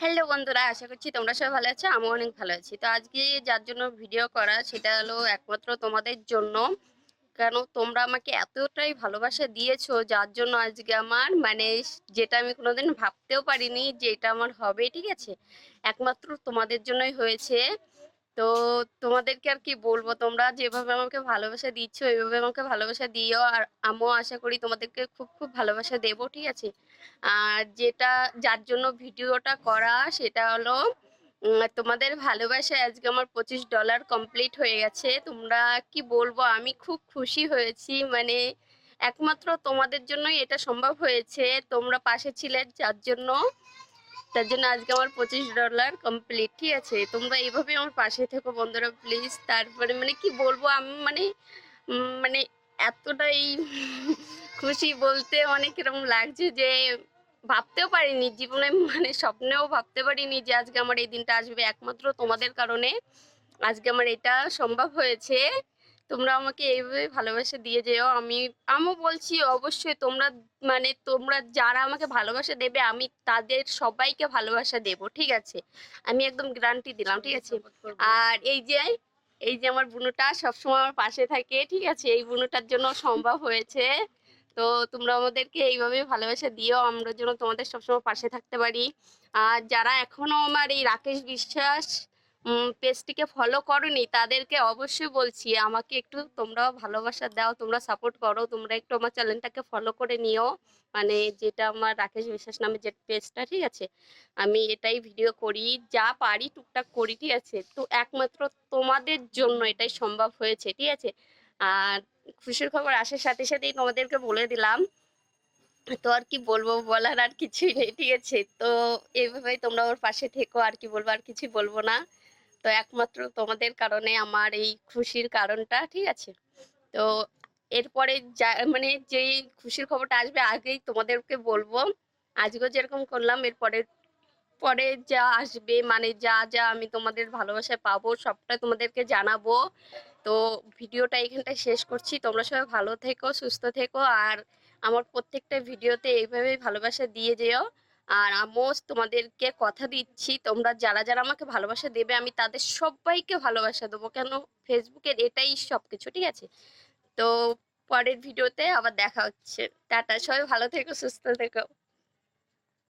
Hello বন্ধুরা, আশা করছি তোমরা সবাই ভালো আছো আমি অনেক ভালো আছি। তো আজকে যার জন্য ভিডিও করা সেটা হলো একমাত্র তোমাদের জন্য। কেন তোমরা আমাকে এতটাই ভালোবাসা দিয়েছ, যার জন্য আজকে আমার মানে যেটা আমি কোনোদিন ভাবতেও পারিনি যে এটা আমার হবে, ঠিক আছে? একমাত্র তোমাদের জন্যই হয়েছে। তো তোমাদেরকে আর কি বলব? তোমরা যেভাবে আমাকে ভালোবাসা দিচ্ছ ওইভাবে আমাকে ভালোবাসা দিও। আর আমিও আশা করি তোমাদেরকে খুব খুব ভালোবাসা দেবো, ঠিক আছে? আর যেটা, যার জন্য ভিডিওটা করা, সেটা হলো তোমাদের ভালোবাসায় আজকে আমার পঁচিশ ডলার কমপ্লিট হয়ে গেছে। তোমরা কি বলব? আমি খুব খুশি হয়েছি। মানে একমাত্র তোমাদের জন্যই এটা সম্ভব হয়েছে। তোমরা পাশে ছিলে, যার জন্য তার জন্য আজকে আমার পঁচিশ ডলার কমপ্লিট ঠিক আছে? তোমরা এইভাবে আমার পাশে থেকো বন্ধুরা প্লিজ তারপরে মানে কি বলব, আমি মানে মানে এতটাই খুশি বলতে অনেক এরকম লাগছে যে ভাবতেও পারিনি, জীবনে মানে স্বপ্নেও ভাবতে পারিনি যে আজকে আমার এই দিনটা আসবে। একমাত্র তোমাদের কারণে আজকে আমার এটা সম্ভব হয়েছে। তোমরা আমাকে এইভাবে ভালোবাসা দিয়ে যেও। আমি আমিও বলছি অবশ্যই তোমরা মানে তোমরা যারা আমাকে ভালোবাসা দেবে আমি তাদের সবাইকে ভালোবাসা দেব ঠিক আছে? আমি একদম গ্যারান্টি দিলাম ঠিক আছে? আর এই যে এই যে আমার বুনুটা সবসময় আমার পাশে থাকে ঠিক আছে? এই বুনুটার জন্য সম্ভব হয়েছে। তো তোমরা আমাদেরকে এইভাবে ভালোবাসা দিও আমরা যেন তোমাদের সবসময় পাশে থাকতে পারি। আর যারা এখনও আমার এই রাকেশ বিশ্বাস পেজটিকে ফলো করনি, তাদেরকে অবশ্যই বলছি, আমাকে একটু তোমরাও ভালোবাসা দাও, তোমরা সাপোর্ট করো, তোমরা একটু আমার চ্যানেলটাকে ফলো করে নিও। মানে যেটা আমার রাকেশ বিশ্বাস নামে যে পেজটা ঠিক আছে? আমি এটাই ভিডিও করি, যা পারি টুকটাক করি, ঠিক আছে? তো একমাত্র তোমাদের জন্য এটাই সম্ভব হয়েছে, ঠিক আছে? আর খুশির খবর আসার সাথে সাথেই তোমাদেরকে বলে দিলাম। তো আর কি বলব, বলার আর কিছুই নেই, ঠিক আছে? তো এইভাবেই তোমরা ওর পাশে থেকো, আর কি বলব, আর কিছুই বলব না। তো একমাত্র তোমাদের কারণে আমার এই খুশির কারণটা, ঠিক আছে? তো এরপরে যা মানে যেই খুশির খবরটা আসবে আগেই তোমাদেরকে বলব। আজকেও যেরকম করলাম, এরপরে, পরে যা আসবে মানে যা যা আমি তোমাদের ভালোবাসায় পাবো, সবটা তোমাদেরকে জানাব। তো ভিডিওটা এখানটায় শেষ করছি। তোমরা সবাই ভালো থেকো, সুস্থ থেকো, আর আমার প্রত্যেকটা ভিডিওতে এইভাবেই ভালোবাসা দিয়ে যেও। আর আমিও তোমাদেরকে কথা দিচ্ছি। তোমরা যারা যারা আমাকে ভালোবাসা দেবে, আমি তাদের সবাইকে ভালোবাসা দেবো। কেন? ফেসবুকের এটাই সব কিছু ঠিক আছে? তো পরের ভিডিওতে আবার দেখা হচ্ছে। টাটা, সবাই ভালো থেকো, সুস্থ থেকো।